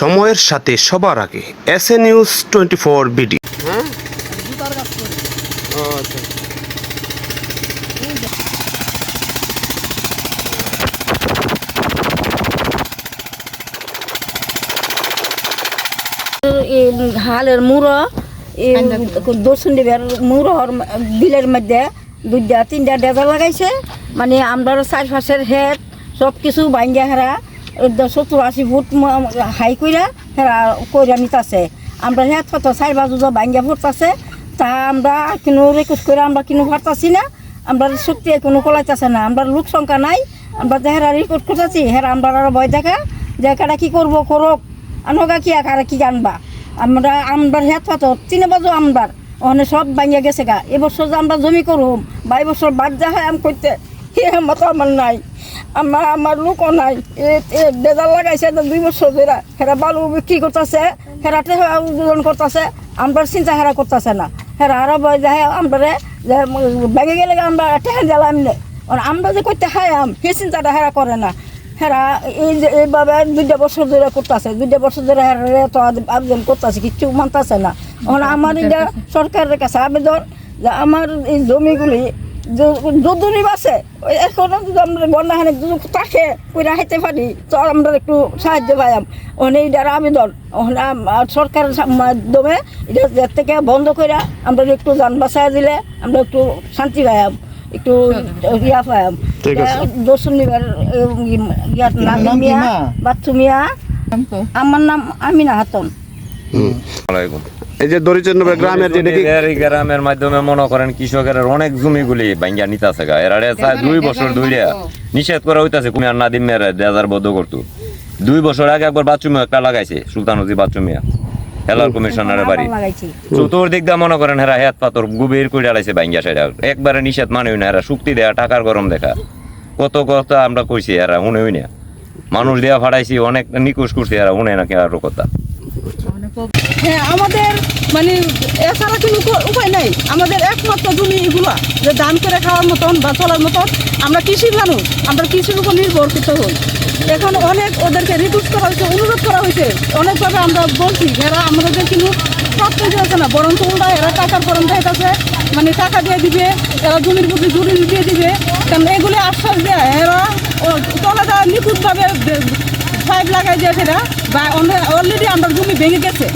সময়ের সাথে সবার আগে S A news twenty four BD. এই হালের মুড়ো এই দর্শন দেবের মুড়োর বিলের মধ্যে দুইটা তিনটা ডেজা লাগাইছে। মানে আমরা চারপাশের হেড সব কিছু বাইঙ্গা হেরা। সত্তর আশি ফুট হাই কইরা হেরা কইরা নিতাছে। আমরা হেড কত, চার বাজু বাইঙ্গা ফুট আছে, তা আমরা কিনো রেকুশ করে আমরা কিনো পারতাছি না। আমরা শক্তি কোনো কলাইতেছে না। আমরা লোক সংখ্যা নাই, আমরা যে হেরা রেকর্ড করতেছি, হেরা আমরা আরও ভয় দেখা, যে কারা কি করব, করুক। আনগা কি আকারে কি জানবা? আমরা আমবার হেত পাত তিন বাজু আমবার, ওখানে সব ভাঙিয়া গেছে গা। এবছর যে আমরা জমি করুম, বা এবছর বাদ যা হয় আম করতে সে মতো আমার নাই। আমার আমার লোকও নাই। বেজার লাগাইছে দুই বছর ধরে। হেরা বালু বিক্রি করতেছে, হেরা টেহা উদ্বোধন করতেছে, আমরার চিন্তা হেরা করতেছে না। হেরা আরও যায় আমরারে যে গেলে আমরা টেহা দিলাম আমরা যে করতে হাই আম সে চিন্তাটা হেরা করে না। হেরা এই যে এইভাবে দুইটা বছর ধরে করতেছে, দুইটা বছর ধরে হেরা তো আবেদন করতেছে, কিচ্ছু মানতেছে না। এখন আমার এটা সরকারের কাছে আবেদন যে আমার এই জমিগুলি যদুনি বাসে এখনও আমরা বন্যাখানে যদি তাকে পুরা হাইতে পারি তো আমরা একটু সাহায্য পাইম ওখানে এটার আবেদন ওখানে সরকারের মাধ্যমে এটা এর থেকে বন্ধ করে আমরা একটু যান বাসায় দিলে আমরা একটু শান্তি পাইম একটু ইয়া আছে। দর্শন নিবার ইয়ার আমার নাম আমিনা হাতন আলাইকুম এই যে দরিচন্দ্র গ্রামের যে দেখি এই গ্রামের মাধ্যমে মনে করেন কৃষকের অনেক জমিগুলি ভাঙ্গা নিতাছে গা। এরা দুই বছর ধরে নিষেধ করা হইতাছে কুমিয়ার নাদিমের দেজার বদ্ধ করতো। দুই বছর আগে একবার বাথরুমে একটা লাগাইছে সুলতানজি বাথরুমিয়া হেলার কমিশনারের বাড়ি। লাগাইছি। চতুর্দিক দিয়ে মনে করেন হেরা হেত পাথর গভীর করে আলাইছে ভাঙ্গা সেটা। একবারে নিষেধ মানে না এরা শুক্তি দেয়া টাকার গরম দেখা। কত কথা আমরা কইছি এরা শুনে না। মানুষ দেয়া ফাড়াইছি অনেক নিকুশ করছি এরা শুনে না কেউ কথা। হ্যাঁ আমাদের মানে এছাড়া কোনো উপায় নাই। আমাদের একমাত্র জমি এগুলো, যে দান করে খাওয়ার মতন বা চলার মতন আমরা কৃষির মানুষ আমরা কৃষির উপর নির্ভরশীল হই। এখন অনেক ওদেরকে রিকোয়েস্ট করা হয়েছে, অনুরোধ করা হয়েছে, অনেকভাবে আমরা বলছি, এরা আমাদের কিন্তু প্রাপ্ত হচ্ছে না বরং উল্টা এরা টাকার পরম দেখাচ্ছে মানে টাকা দিয়ে দিবে, এরা জমির প্রতি জুড়ি দিয়ে দিবে, কারণ এগুলি আশ্বাস দেয়, এরা তলাটা নিখুঁতভাবে পাইপ লাগাই দিয়ে সেটা বা অলরেডি আমরা জমি ভেঙে গেছে।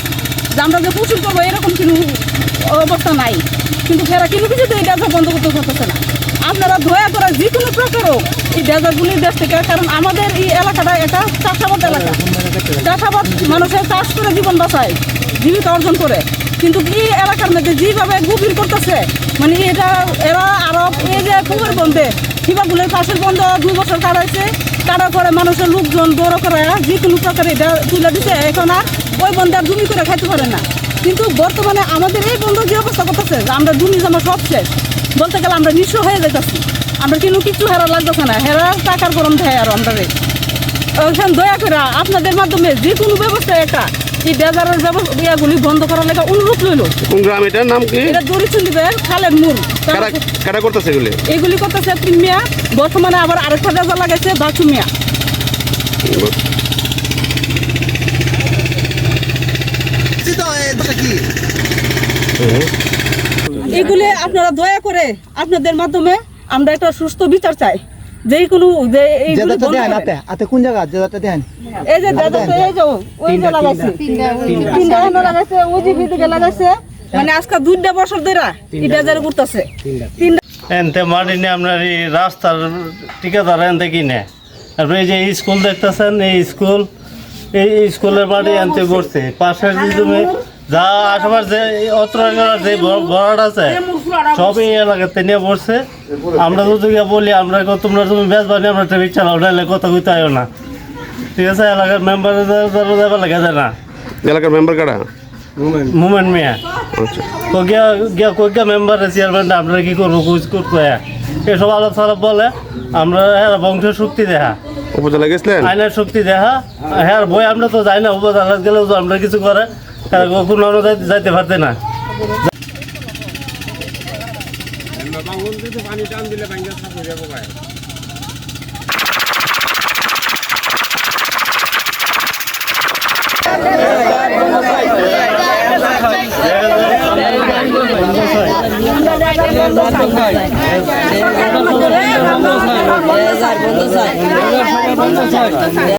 যে আমরা যে প্রচুর করব, এরকম কোনো অবস্থা নাই। কিন্তু ফেরা কিন্তু কিছু তো এই ডেজার বন্ধ করতে পারতেছে না। আপনারা দয়া করে যে কোনো প্রকার হোক এই ডেজারগুলির দেশ থেকে, কারণ আমাদের এই এলাকাটা এটা চাষাবাদ এলাকা। চাষাবাদ মানুষের চাষ করে জীবন বাঁচায়, জীবিকা অর্জন করে। কিন্তু এই এলাকার মধ্যে যেভাবে গভীর করতেছে মানে এটা, এরা আরও এই যে কুমের বন্ধে শিবাগুলের পাশের বন্ধ দু বছর কাটাইছে কাটার পরে মানুষের লোকজন দৌড় করে যে কোনো প্রকারে এটা তুলে দিছে। এখন আর ওই বন্ধে আর জমি করে খাইতে পারে না। কিন্তু বর্তমানে আমাদের এই বন্ধ যে অবস্থা করতেছে যে আমরা জমি জমা সব শেষ বলতে গেলে আমরা নিঃস্ব হয়ে যাইতেছি। আমরা কিন্তু কিছু হেরা লাগতেছে না হেরা টাকার গরম দেয় আর আমরা রে। ওখান দয়া করে আপনাদের মাধ্যমে যে কোনো ব্যবস্থা একটা এই ডেজারের ব্যবস্থা ইয়াগুলি বন্ধ করার লেগে অনুরোধ রইল। কোন গ্রাম এটার নাম কি? এটা দরিচুন দিবে খালের মূল। কারা কারা করতেছে এগুলি? এগুলি করতেছে তিন মিয়া বর্তমানে আবার আরেকটা ডেজার লাগাইছে বাচু মিয়া। এগুলি আপনারা দয়া করে আপনাদের মাধ্যমে আমরা একটা সুস্থ বিচার চাই। যে কোনো যে এইগুলি। আতে কোন জায়গা দেন? এই যে দাদা এই যে ওই যে লাগাইছে। তিনটা এখানে লাগাইছে ওই যে ভিতরে লাগাইছে। মানে আজকে দুইটা বছর ধরে তিনটা। এনতে মাটি নিয়ে আপনার এই রাস্তার ঠিকাদার এনতে কিনে। তারপরে এই যে স্কুল দেখতেছেন এই স্কুল এই স্কুলের মাটি এনতে করছে। পাশের জমি যা আশেপাশে যে অত্র এলাকার যে বরাট আছে সব এই এলাকাতে নিয়ে পড়ছে। আমরা যদি গিয়ে বলি আমরা কো তোমরা তুমি বেশ বানি আমরা একটা বিচার উঠাইলে কথা কইতে আয়ো না। ঠিক আছে এলাকার মেম্বার যাবার লাগে যায় না। এলাকার মেম্বার কারা? মুমেন্ট মিয়া। তো গিয়া গিয়া মেম্বার চেয়ারম্যান আপনারা কি করব করতে এসব আলাপ সালাপ বলে আমরা হ্যাঁ বংশের শক্তি দেখা উপজেলা গেছিলেন? আইনের শক্তি দেখা হ্যাঁ বই আমরা তো যাই না উপজেলা গেলেও তো আমরা কিছু করে। তারা কখনো যাইতে পারতে না। পানি টান বন্ধ চাই বন্ধ চাই